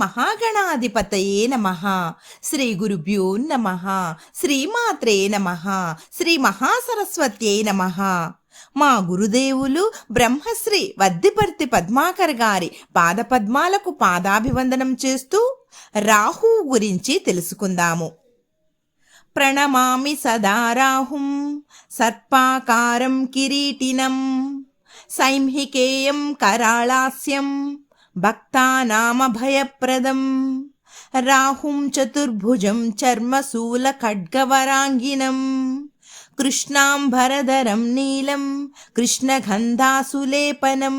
మహాగణాధిపతయే నమ. శ్రీ గురుభ్యో నమ. శ్రీమాత్రే నమ. శ్రీ మహాసరస్వత్యై నమ. మా గురుదేవులు బ్రహ్మశ్రీ వద్దిపర్తి పద్మాకర్ గారి పాదపద్మాలకు పాదాభివందనం చేస్తూ రాహు గురించి తెలుసుకుందాము. ప్రణమామి సదా రాహుం సర్పాకారం కిరీటినం సైంహికేయం కరాళాస్యం భక్తానామభయప్రదం. రాహుం చతుర్భుజం చర్మశూల ఖడ్గవరాంగినం. కృష్ణాంబరధరం నీలం కృష్ణగంధాసులేపనం.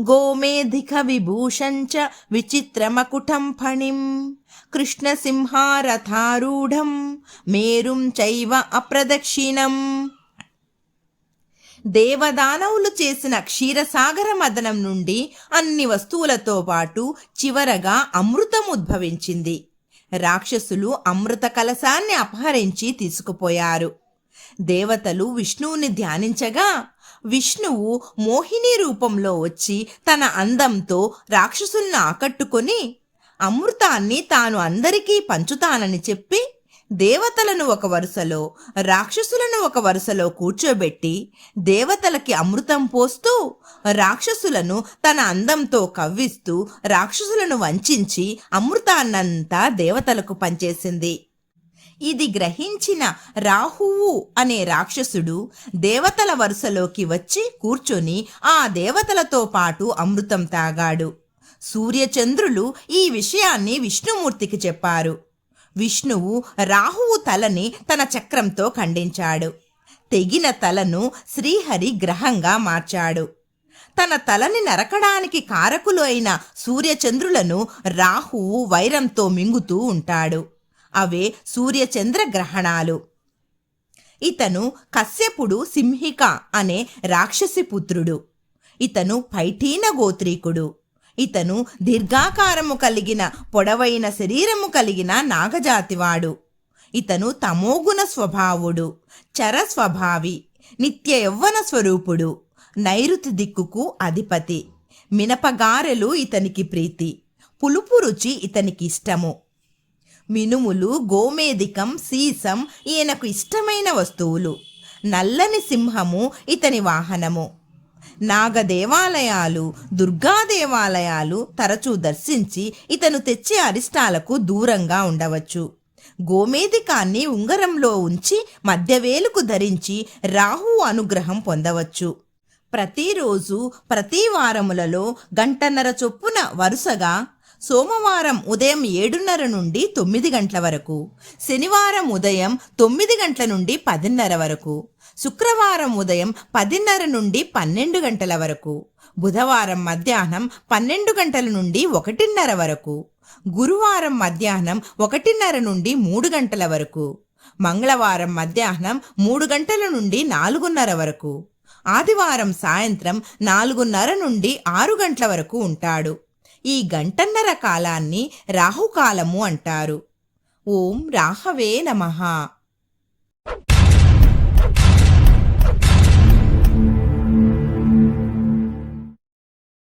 గోమేధిక విభూషం చ విచిత్రమకుటం ఫణిం. కృష్ణసింహారథారూఢం మేరుం చైవ అప్రదక్షిణం. దేవదానవులు చేసిన క్షీరసాగర మదనం నుండి అన్ని వస్తువులతో పాటు చివరగా అమృతం ఉద్భవించింది. రాక్షసులు అమృత కలశాన్ని అపహరించి తీసుకుపోయారు. దేవతలు విష్ణువుని ధ్యానించగా విష్ణువు మోహిని రూపంలో వచ్చి తన అందంతో రాక్షసుల్ని ఆకట్టుకొని అమృతాన్ని తాను అందరికీ పంచుతానని చెప్పి దేవతలను ఒక వరుసలో రాక్షసులను ఒక వరుసలో కూర్చోబెట్టి దేవతలకి అమృతం పోస్తూ రాక్షసులను తన అందంతో కవ్విస్తూ రాక్షసులను వంచించి అమృతాన్నంతా దేవతలకు పంచేసింది. ఇది గ్రహించిన రాహువు అనే రాక్షసుడు దేవతల వరుసలోకి వచ్చి కూర్చొని ఆ దేవతలతో పాటు అమృతం తాగాడు. సూర్యచంద్రులు ఈ విషయాన్ని విష్ణుమూర్తికి చెప్పారు. విష్ణువు రాహువు తలని తన చక్రంతో ఖండించాడు. తెగిన తలను శ్రీహరి గ్రహంగా మార్చాడు. తన తలని నరకడానికి కారకులు అయిన సూర్యచంద్రులను రాహువు వైరంతో మింగుతూ ఉంటాడు. అవే సూర్యచంద్ర గ్రహణాలు. ఇతను కశ్యపుడు సింహిక అనే రాక్షసి పుత్రుడు. ఇతను పైఠీన గోత్రీకుడు. ఇతను దీర్ఘాకారము కలిగిన పొడవైన శరీరము కలిగిన నాగజాతివాడు. ఇతను తమోగుణ స్వభావుడు చర స్వభావి నిత్య యవ్వన స్వరూపుడు నైరుతి దిక్కుకు అధిపతి మినపగారెలు ఇతనికి ప్రీతి పులుపు రుచి ఇతనికి ఇష్టము. మినుములు గోమేదికం సీసం ఈయనకు ఇష్టమైన వస్తువులు. నల్లని సింహము ఇతని వాహనము. నాగ దేవాలయాలు దుర్గా దేవాలయాలు తరచూ దర్శించి ఇతను తెచ్చే అరిష్టాలకు దూరంగా ఉండవచ్చు. గోమేదికాన్ని ఉంగరంలో ఉంచి మధ్యవేలుకు ధరించి రాహు అనుగ్రహం పొందవచ్చు. ప్రతిరోజు ప్రతి వారములలో గంటన్నర చొప్పున వరుసగా సోమవారం ఉదయం ఏడున్నర నుండి తొమ్మిది గంటల వరకు శనివారం ఉదయం తొమ్మిది గంటల నుండి పదిన్నర వరకు శుక్రవారం ఉదయం పదిన్నర నుండి పన్నెండు గంటల వరకు బుధవారం మధ్యాహ్నం పన్నెండు గంటల నుండి ఒకటిన్నర వరకు గురువారం మధ్యాహ్నం ఒకటిన్నర నుండి మూడు గంటల వరకు మంగళవారం మధ్యాహ్నం మూడు గంటల నుండి నాలుగున్నర వరకు ఆదివారం సాయంత్రం నాలుగున్నర నుండి ఆరు గంటల వరకు ఉంటాడు. ఈ గంటన్నర కాలాన్ని రాహుకాలము అంటారు. ఓం రాహవే నమః.